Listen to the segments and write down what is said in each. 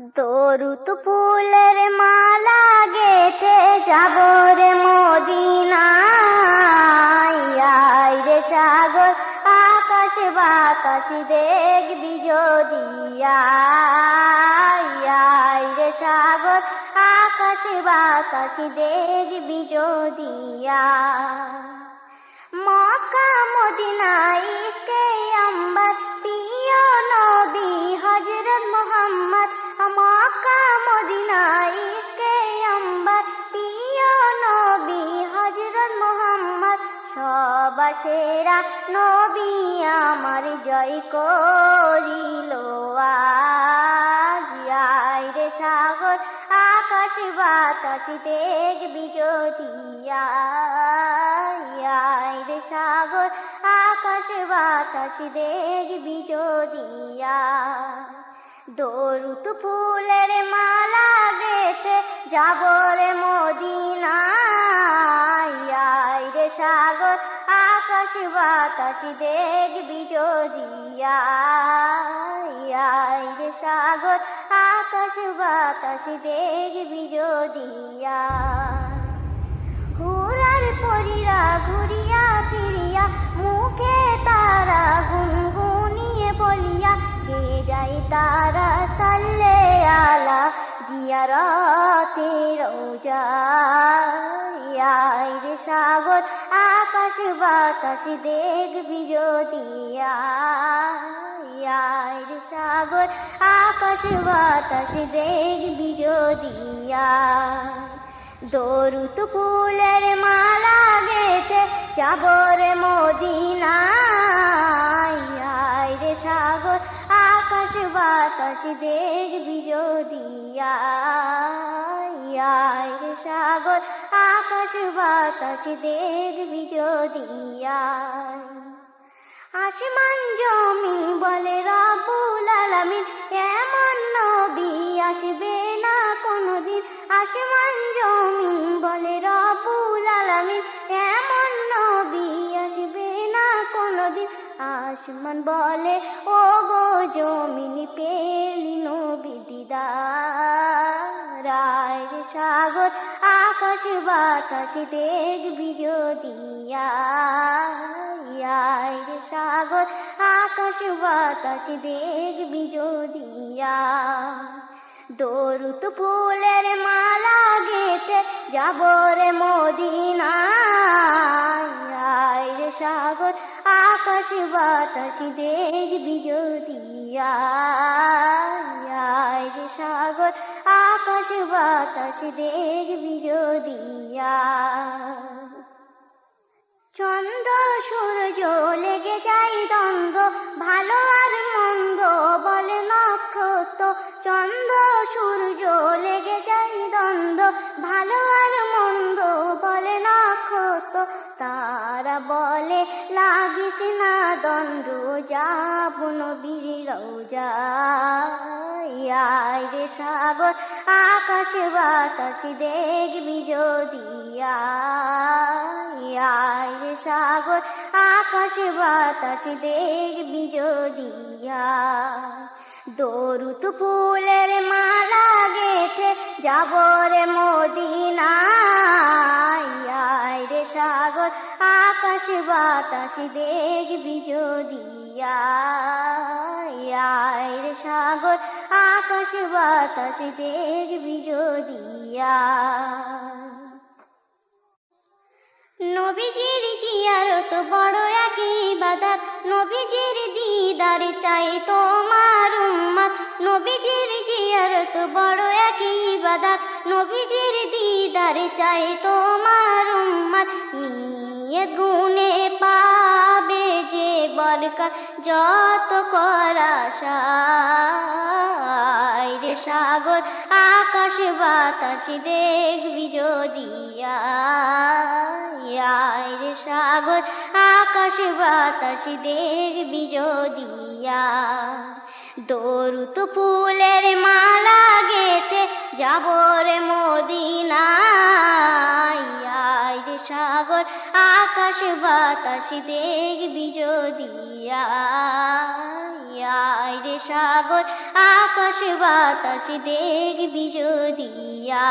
দরুত ফুলের মালা গেথে যাব রে মদিনায়। রে সাগর, আকাশ বাতাস দেখবি যদি। রে সাগর, আকাশ বাতাস দেখবি যদি। মক্কা মদিনা সবাসেরা নবী আমার জয় করিল। রে সাগর, আকাশ বাতাস আয় আয় রে সাগর, আকাশ বাতাস যদি আয়। দরুত ফুলের মালা গেতে যাব রে মদিনায়। আয় সাগর আকাশ বাতাস দেখবি যদি আয় রে সাগর আকাশ বাতাস দেখবি যদি। ঘোরার পরিরা ঘুরিয়া ফিরিয়া, মুখে তারা গুনগুনিয়ে বলিয়া গে যাই তারা সাল্লে জিয়ারতে রোজায় রে সাগর, আকাশ বাতাস দেখবি আয় রে সাগর, আকাশ বাতাস দেখবি আয়। দরুত ফুলের মালা গেতে যাবর মদিনায় আকাশ বাতাস দেখবি যদি আয় সাগর। আকাশ, বাতাস দেখবি যদি আসমান জমিন বলে রবুল আলামিন, এমন নবী আসবে না কোনোদিন। আসমান জমি বলে আসমান বলে ও গো জমিন পেলি নবী দিদার। সাগর, আকাশ বাতাস দেখবি যদি রে সাগর, আকাশ বাতাস দেখবি যদি। দরুত ফুলের মালা গেতে যাব রে আকাশ বাতাস দেখবি যদি, আয় রে সাগর। আকাশ বাতাস দেখবি যদি চন্দ্র সূর্য লেগে যাই দ্বন্দ্ব, ভালো আর মন্দ বলে নক্ষত্র। চন্দ্র সূর্য লেগে যাই দ্বন্দ্ব, ভালো আর মন্দ বলে বলে, লাগিস না দ্বন্দ্ব যাব নবীর রৌজা রে সাগর, আকাশ বাতাস দেখবি যদি আয়। রে সাগর, আকাশ বাতাস দেখবি যদি দরুত ফুলের মালা গেথে যাব রে মদিনায়। আয় রে সাগর আকাশ বাতাস দেখবি যদি আয় আয় রে সাগর। আকাশ বাতাস দেখবি যদি। নবীজির জিয়ারত বড় এক ইবাদত নবীজির দিদার চাই তোমার উম্মত নবীজির জিয়ারত বড় এক ইবাদত নবীজির দিদার চাই তোমার উম্মত নিয়ে গুনে পাবে যে যত করা রে সাগর, আকাশ, বাতাস দেখবি যদি আয়। রে সাগর আকাশ বাতাস দেখবি যদি আয়। দরুত ফুলের মালা গেতে যাব রে মদিনায়। রে সাগর, আকাশ বাতাস যদিয়া আয় রে সাগর, আকাশ বাতাস দেখবি যদিয়া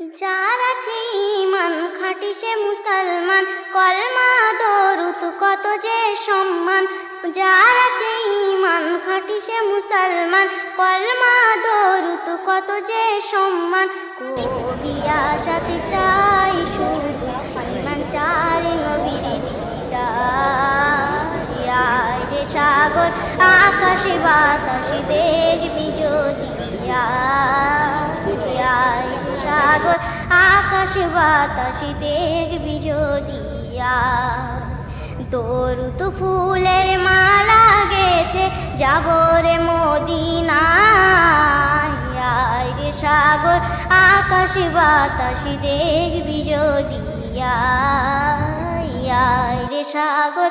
যার আছে ইমান খাটি সে মুসলমান, কলমা দরুত কত যে সম্মান। যার আছে ইমান খাটি সে মুসলমান, কলমা দরুত কত যে সম্মান। কবি আশাতে চাই শুধু ইমান চার নবীর দিদার। সাগর, আকাশে বাতাসে দেখবি সাগর আকাশ বাতাস দেখবি যদিয়া যদি দরুত ফুলের মালা গেছে যাব রে মদিনায়। রে সাগর, আকাশ বাতাস দেখবি যদি আয় রে সাগর